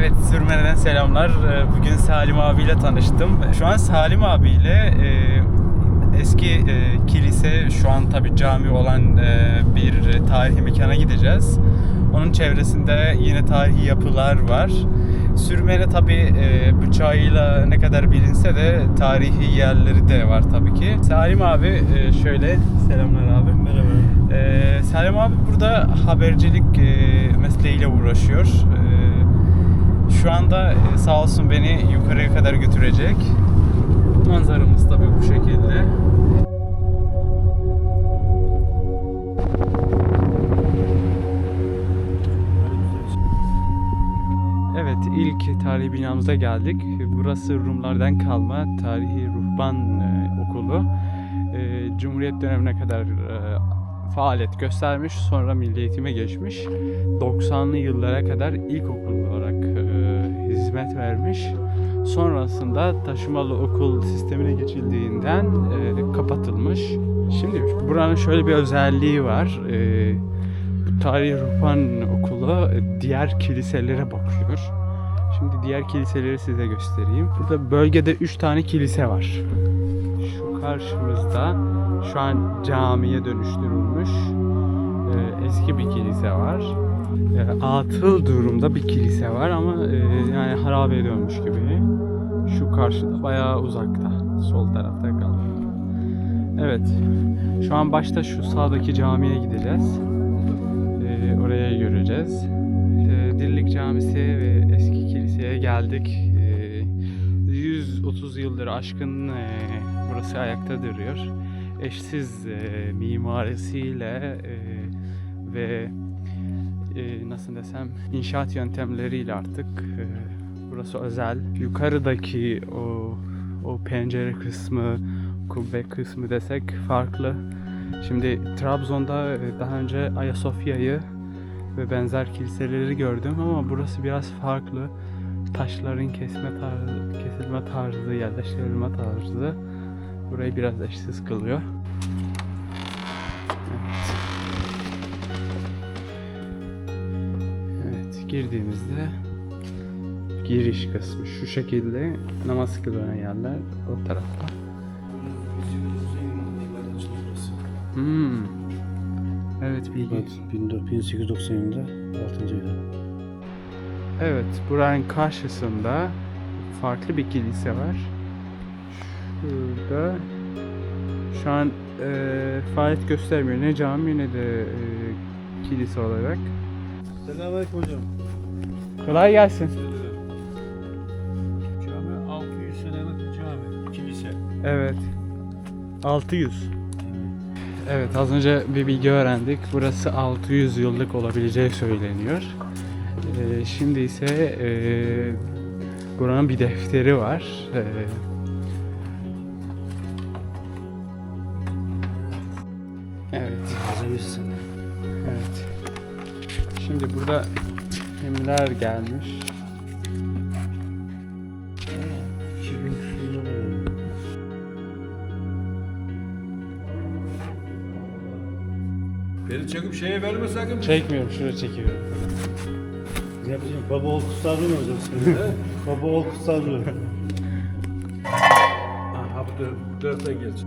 Evet, Sürmene'den selamlar. Ee, Bugün Salim abiyle tanıştım. Şu an Salim abiyle e, eski e, kilise, şu an tabi cami olan e, bir tarihi mekana gideceğiz. Onun çevresinde yine tarihi yapılar var. Sürmene tabi e, bıçağıyla ne kadar bilinse de tarihi yerleri de var tabii ki. Salim abi e, şöyle, selamlar abi. Merhaba. Ee, Salim abi burada habercilik e, mesleğiyle uğraşıyor. Şu anda e, sağ olsun beni yukarıya kadar götürecek. Manzaramız tabii bu şekilde. Evet, ilk tarihi binamıza geldik. Burası Rumlardan kalma tarihi ruhban e, okulu. E, Cumhuriyet dönemine kadar faaliyet göstermiş, sonra milli eğitime geçmiş. 90'lı yıllara kadar ilkokul olarak e, hizmet vermiş. Sonrasında taşımalı okul sistemine geçildiğinden e, kapatılmış. Şimdi buranın şöyle bir özelliği var. E, bu Tarihi Ruhban Okulu e, diğer kiliselere bakıyor. Şimdi diğer kiliseleri size göstereyim. Burada bölgede 3 tane kilise var. Şu karşımızda şu an camiye dönüştürülmüş e, eski bir kilise var. E, atıl durumda bir kilise var ama e, yani harabeye dönmüş gibi. Şu karşıda bayağı uzakta. Sol tarafta kalıyor. Evet. Şu an başta şu sağdaki camiye gideceğiz. E, oraya göreceğiz. E, Dirlik Camisi ve eski kiliseye geldik. E, 130 yıldır aşkın e, burası ayakta duruyor. Eşsiz e, mimarisiyle e, ve e, nasıl desem inşaat yöntemleriyle artık e, burası özel. Yukarıdaki o o pencere kısmı, kubbe kısmı desek farklı. Şimdi Trabzon'da e, daha önce Ayasofya'yı ve benzer kiliseleri gördüm ama burası biraz farklı. Taşların kesme tarzı, kesilme tarzı, yerleştirilme tarzı burayı biraz eşsiz kılıyor. Evet. Evet, girdiğimizde giriş kısmı şu şekilde namaz kılınan yerler o tarafta. Hmm. Evet bilgi. Evet, 1890 yılında 6. ayda. Evet, buranın karşısında farklı bir kilise var. Şurada şu an e, faaliyet göstermiyor. Ne cami ne de e, kilise olarak. Selamünaleyküm hocam. Kolay gelsin. Cami 600 senelik cami, kilise. Evet. 600. Evet az önce bir bilgi öğrendik. Burası 600 yıllık olabileceği söyleniyor. Ee, şimdi ise e, buranın bir defteri var. Ee, Şimdi burada kimler gelmiş? 2000 küsur yılında. Beni çekip şeye verme sakın. Çekmiyorum, şuraya çekiyorum. Ne yapacağım? Baba ol kutsarlı mı hocam sen? Baba ol kutsarlı. Aha bu, taraftan geç.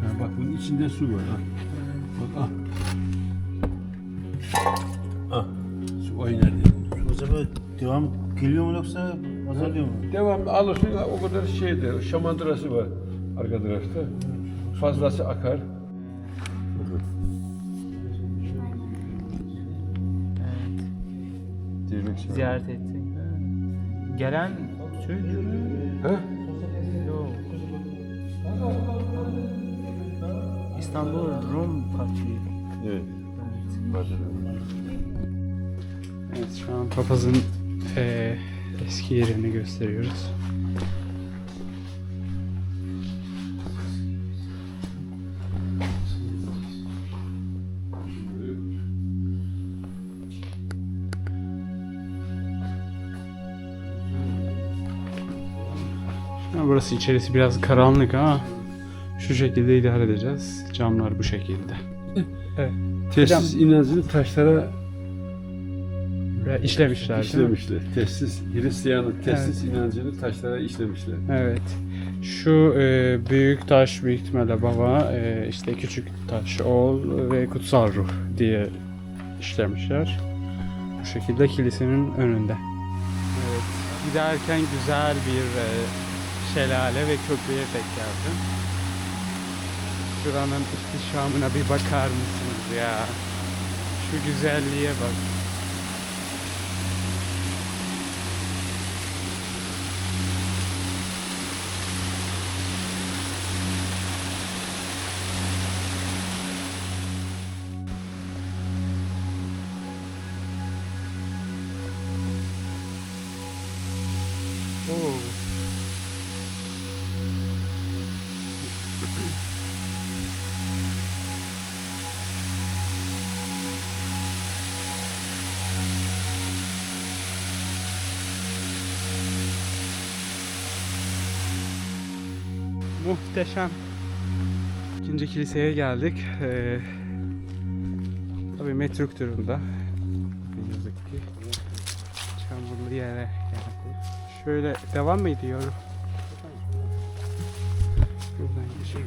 Ha, bak bunun içinde su var ha. Bak. Ah. Geliyor mu yoksa azalıyor mu? Devamlı alırsın o kadar şeydir. Şamandırası var arka tarafta. Fazlası akar. Evet. Ziyaret ettik. Gelen Türk mü? Ha? Yok. İstanbul Rum Parti. Evet. Evet şu an papazın eee, eski yerini gösteriyoruz. Burası içerisi biraz karanlık ama şu şekilde idare edeceğiz. Camlar bu şekilde. Evet. Tesis inancını taşlara İşlemişler? İşlemişler. Testis, Hristiyanlık testis inancını taşlara işlemişler. Evet. Şu e, büyük taş büyük ihtimalle baba, e, işte küçük taş oğul ve kutsal ruh diye işlemişler. Bu şekilde kilisenin önünde. Evet. Giderken güzel bir e, şelale ve köprüye tek geldim. Şuranın ihtişamına bir bakar mısınız ya? Şu güzelliğe bak. Muhteşem. İkinci kiliseye geldik. Ee, tabii metruk durumda. Ne yazık ki. Çamurlu yere geldik. Şöyle devam mı ediyor? Buradan geçiyor.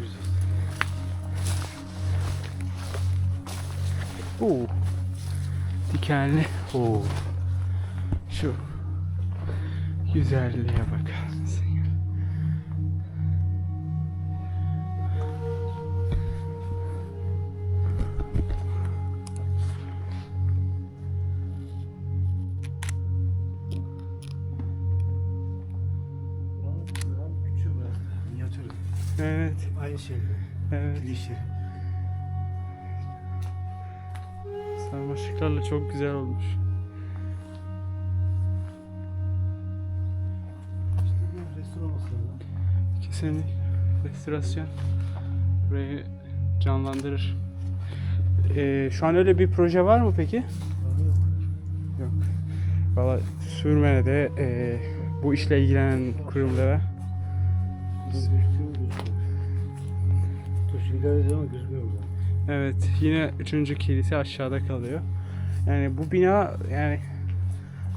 Oo. Dikenli. Oo. Şu güzelliğe bakar Aynı şey. evet. Klişe. Sarmaşıklarla çok güzel olmuş. İşte bir restoran. Kesinlikle restorasyon burayı canlandırır. Ee, şu an öyle bir proje var mı peki? Yok. Valla Sürmene'de e, bu işle ilgilenen kurumlara Biz İleride ama gözükmüyor burada. evet yine üçüncü kilise aşağıda kalıyor. Yani bu bina yani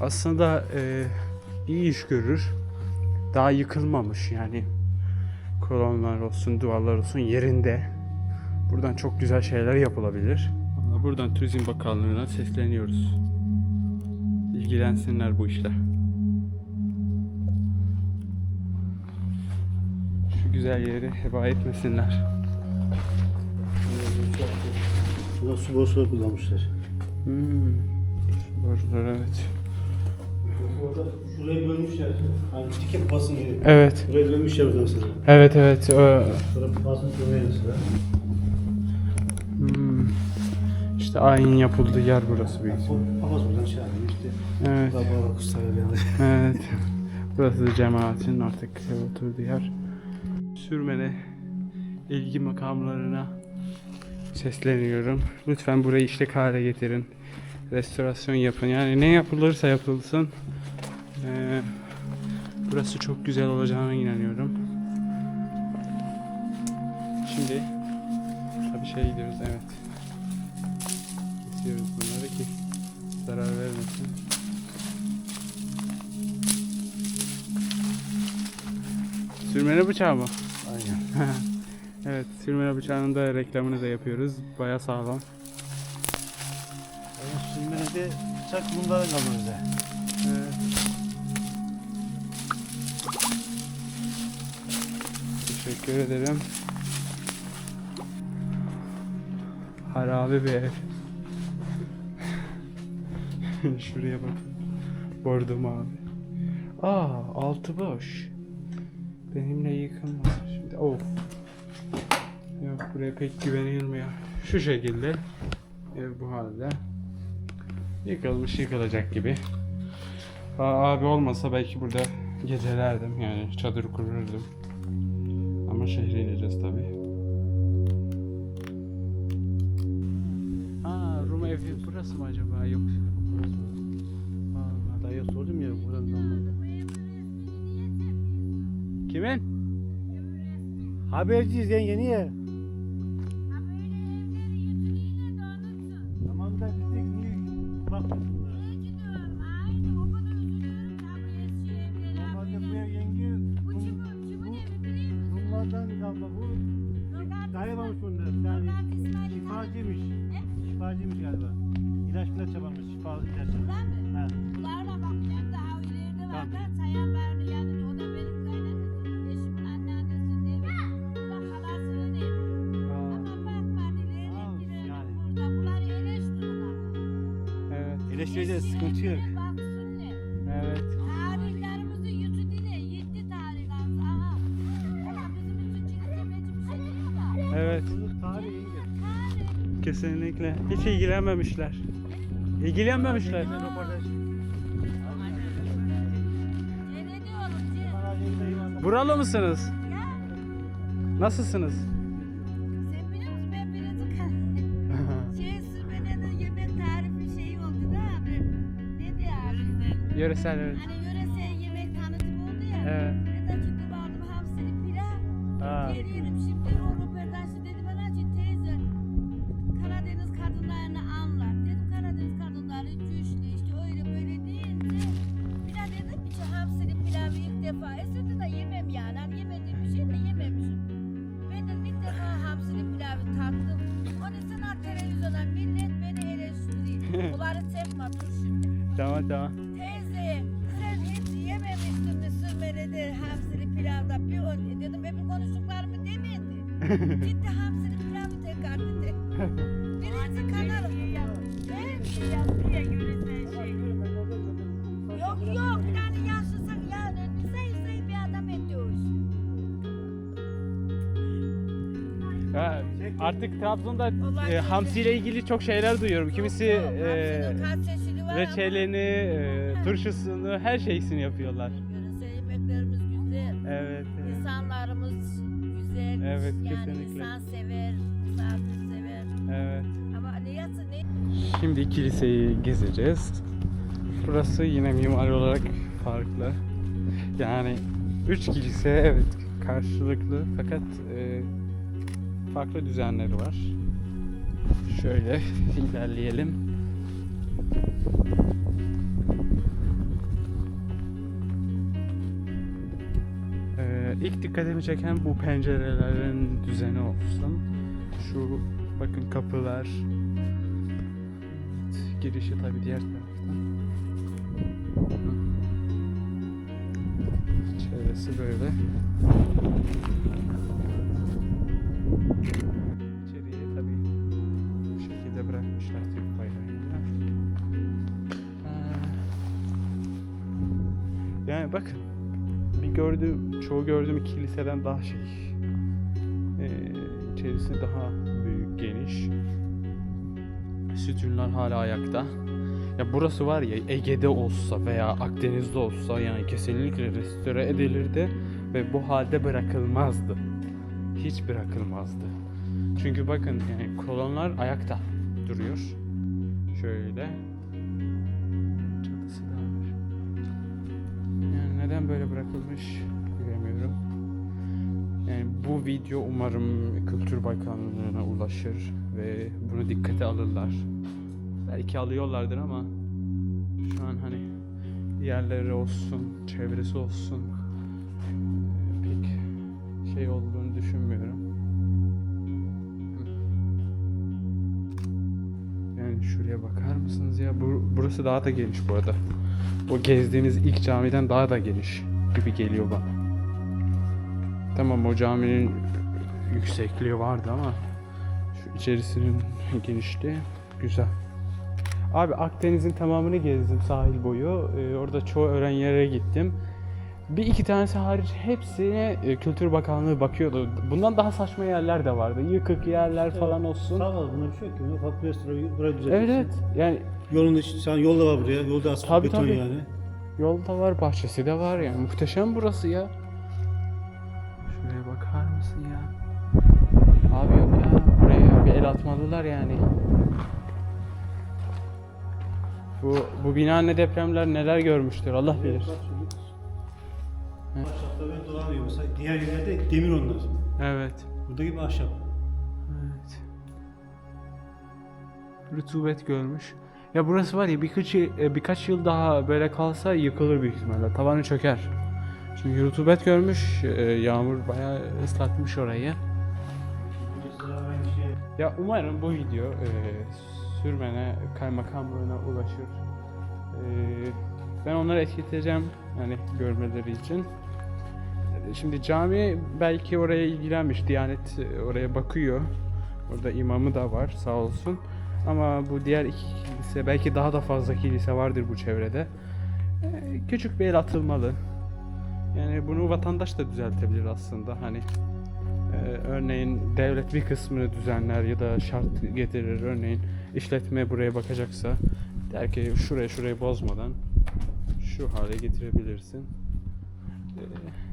aslında e, iyi iş görür. Daha yıkılmamış yani kolonlar olsun, duvarlar olsun yerinde. Buradan çok güzel şeyler yapılabilir. Vallahi Buradan Turizm Bakanlığı'na sesleniyoruz. İlgilensinler bu işle. Şu güzel yeri heba etmesinler. Burada su borusu kullanmışlar. Hmm. Borular evet. Orada şurayı bölmüşler. Hani tiket basın gibi. Evet. Burayı bölmüşler burada mesela. Evet evet. o- Sonra basın sürmeye mesela. Hmm. İşte ayin yapıldığı yer burası büyük ihtimal. Papaz buradan şey yapıyor işte. Evet. Baba kustara yani. Evet. Burası da cemaatin artık oturduğu yer. Sürmene ilgi makamlarına sesleniyorum. Lütfen burayı işlek hale getirin. Restorasyon yapın. Yani ne yapılırsa yapılsın. Ee, burası çok güzel olacağına inanıyorum. Şimdi tabii şey gidiyoruz evet. Kesiyoruz bunları ki zarar vermesin. Sürmene bıçağı mı? Aynen. evet, sürmene bıçağının da reklamını da yapıyoruz. Baya sağlam. Yani sürmede bıçak bundan kalır bize. Evet. Teşekkür ederim. Harabe bir ev. Şuraya bak. Bordo mavi. Aa, altı boş. Benimle yıkılmaz. Şimdi of. Buraya pek güvenilmiyor. Şu şekilde. Ev bu halde. Yıkılmış yıkılacak gibi. Aa, abi olmasa belki burada gecelerdim yani çadır kururdum. Ama şehre ineceğiz tabi. Aa Rum evi burası mı acaba yok. Vallahi. Dayıya sordum ya buradan. Kimin? Haberciyiz yenge niye? Abla bu. Dayı varmış bunda. Yani şifacıymış. Şifacıymış galiba. İlaç bile çabamış. Şifa ilaç. Ha. Bunlarla bak ben daha ileride var. Ben Sayan Bey'in yanında. O da benim kaynanasının, eşimin anneannesinin evi. Bu da halasının evi. Ama Al, girelim yani. burada. Bunları eleştiriyorlar. Evet. Eleştireceğiz sıkıntı yok. Evet. Kesinlikle. Hiç ilgilenmemişler. İlgilenmemişler. Röportaj. Buralı mısınız? Nasılsınız? Yöresel evet. Hani yöresel yemek tanıtımı oldu ya. Evet. Ben de çıktım aldım hamsili pilav. Geliyorum şimdi o röportajda tamam. Teyze sen hiç yememiştin mi sürmeledi hamsili pilavda bir ön dedim hep konuştuklarımı demedi. Ciddi hamsili pilavı tekrar dedi. Birinci kanalım. Ben yapıya göre sen şey. Yok yok yani yaşlısak yani sayı sayı bir adam ediyoruz. Ha, artık Trabzon'da e, değil. hamsi ile ilgili çok şeyler duyuyorum. Kimisi Yok, e, hamsinin kaç reçelini, e, turşusunu, her şeysini yapıyorlar. Yöresel yemeklerimiz güzel. Evet. evet. İnsanlarımız güzel. Evet, yani kesinlikle. insan sever, misafir sever. Evet. Ama ne yatsı ne? Şimdi kiliseyi gezeceğiz. Burası yine mimari olarak farklı. Yani üç kilise evet karşılıklı fakat e, farklı düzenleri var. Şöyle ilerleyelim. Ee, ilk dikkatimi çeken bu pencerelerin düzeni olsun. Şu bakın kapılar, girişi tabii diğer taraftan. Çevresi böyle. Bakın bir gördüğüm, çoğu gördüğüm kiliseden daha şey, ee, içerisi daha büyük, geniş. Sütunlar hala ayakta. Ya burası var ya Ege'de olsa veya Akdeniz'de olsa yani kesinlikle restore edilirdi ve bu halde bırakılmazdı. Hiç bırakılmazdı. Çünkü bakın yani kolonlar ayakta duruyor. Şöyle. Böyle bırakılmış bilemiyorum. Yani bu video umarım Kültür Bakanlığı'na ulaşır ve bunu dikkate alırlar. Belki alıyorlardır ama şu an hani yerleri olsun, çevresi olsun eee, pek şey olduğunu düşünmüyorum. Şuraya bakar mısınız ya? Bu, burası daha da geniş bu arada. O gezdiğimiz ilk camiden daha da geniş gibi geliyor bana. Tamam o caminin yüksekliği vardı ama şu içerisinin genişliği güzel. Abi Akdeniz'in tamamını gezdim sahil boyu. Ee, orada çoğu öğren yere gittim. Bir iki tanesi hariç hepsine e, Kültür Bakanlığı bakıyordu. Bundan daha saçma yerler de vardı. Yıkık yerler falan olsun. Sağ ol buna bir şey yok ki. Ufak bir restoran burayı düzeltirsin. Evet. Yani Yolun içi, sen yolda var buraya. Yolda asfalt Tabii, beton tabii. yani. Yolda var, bahçesi de var yani. Muhteşem burası ya. Şuraya bakar mısın ya? Abi yok ya. Buraya bir el atmalılar yani. Bu bu bina ne depremler neler görmüştür Allah bilir. Ahşapta böyle dolanıyor mesela. Diğer yerlerde demir onlar. Evet. Burada gibi ahşap. Evet. Rutubet görmüş. Ya burası var ya birkaç e, birkaç yıl daha böyle kalsa yıkılır büyük ihtimalle. Tavanı çöker. Çünkü rutubet görmüş, e, yağmur bayağı ıslatmış orayı. Ya umarım bu video e, sürmene, kaymakamlığına ulaşır. E, ben onları etiketleyeceğim yani görmeleri için. E, Şimdi cami belki oraya ilgilenmiş, Diyanet e, oraya bakıyor. Orada imamı da var sağ olsun. Ama bu diğer iki kilise, belki daha da fazla kilise vardır bu çevrede. E, küçük bir el atılmalı. Yani bunu vatandaş da düzeltebilir aslında. Hani ee, örneğin devlet bir kısmını düzenler ya da şart getirir. Örneğin işletme buraya bakacaksa der ki şuraya şurayı bozmadan şu hale getirebilirsin. Ee,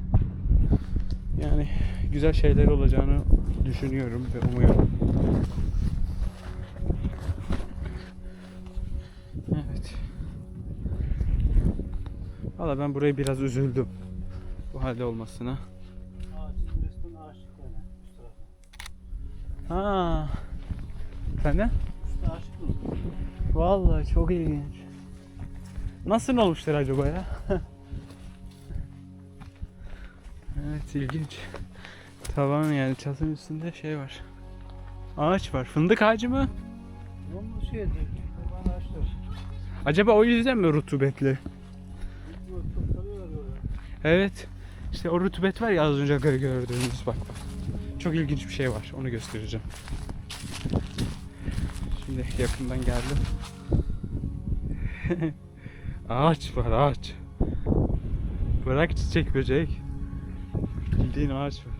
yani güzel şeyler olacağını düşünüyorum ve umuyorum. Evet. Valla ben burayı biraz üzüldüm. Bu halde olmasına. Ha. Ağaçlık mı? Vallahi çok ilginç. Nasıl olmuşlar acaba ya? evet ilginç. Tavan yani çatının üstünde şey var. Ağaç var. Fındık ağacı mı? Normal şey değil. Normal ağaçlar. Acaba o yüzden mi rutubetli? Evet. İşte o rutubet var ya az önce gö- gördüğünüz bak bak. Çok ilginç bir şey var. Onu göstereceğim. Şimdi yakından geldim. ağaç var ağaç. Bırak çiçek böcek. Bildiğin ağaç var.